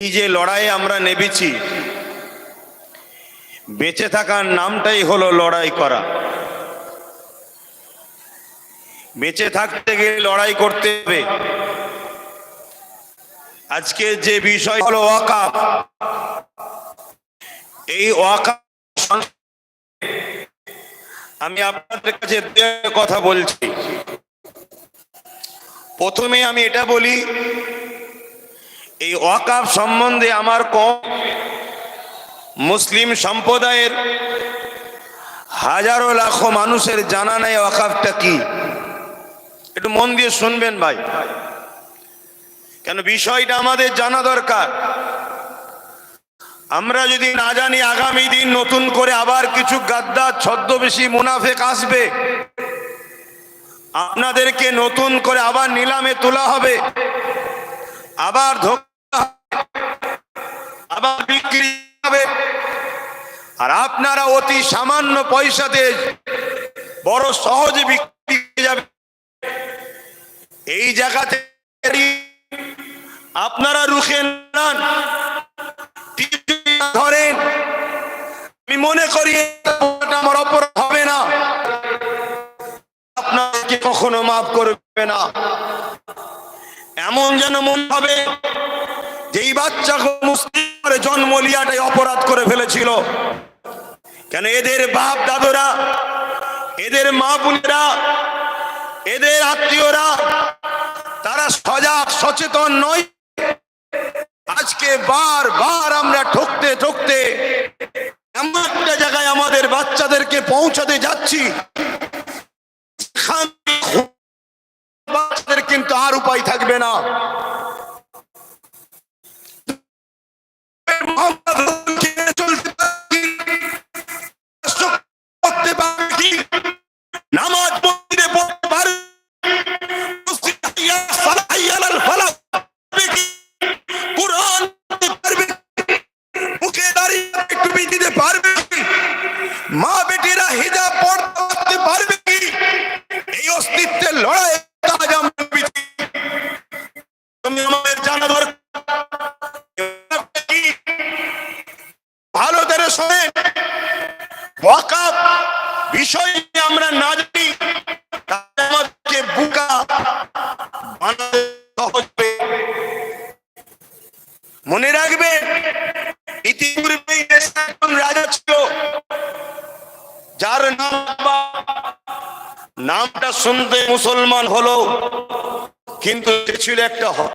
এই যে লড়াইয়ে আমরা নেবেছি বেঁচে থাকার নামটাই হলো লড়াই করা। বেঁচে থাকতে গেলে লড়াই করতে হবে। আজকে যে বিষয় হলো ওয়াকাফ, এই আমি আপনাদের কাছে কথা বলছি। প্রথমে আমি এটা বলি এই ওয়াকাফ সম্বন্ধে আমার কম। মুসলিম সম্প্রদায়ের হাজারো লাখো মানুষের জানা নেই ওয়াকাফটা কি। একটু মন দিয়ে শুনবেন ভাই। কেন বিষয়টা আমাদের জানা দরকার। আমরা যদি না জানি আগামী দিন নতুন করে আবার কিছু গাদ্দার, ছদ্মবেশী মুনাফেক আসবে। আপনাদেরকে নতুন করে আবার নিলামে তোলা হবে। আবার ধোকা বিক্রি হবে। আর আপনারা অতি সামান্য পয়সাতে বড় সহজে বিক্রি যাবে। এই জায়গাতে আপনারা রুখে নেন। ধরেন। আমি মনে করি আমার অপরাধ হবে না। আপনাকে কখনো মাফ করবে না। এমন যেন মন হবে যেই বাচ্চা মুসলিম জন্ম লিয়াটাই অপরাধ করে ফেলেছিল। কেন এদের বাপ দাদুরা, এদের মা বোনেরা, এদের আত্মীয়রা, তারা সজাগ, সচেতন নয়। আজকে বার বার আমরা ঠকতে ঠকতে এমন একটা জায়গায় আমাদের বাচ্চাদেরকে পৌঁছাতে যাচ্ছি। বাচ্চাদের কিন্তু আর উপায় থাকবে না। All other ভালো করে শোনে বিষয় আমরা না জানি আমাদেরকে বুকা বানাতে সহজ। মনে রাখবে ইতিপূর্বেই দেশে একজন রাজা ছিল, যার নাম নামটা শুনতে মুসলমান হলো, কিন্তু ছিল একটা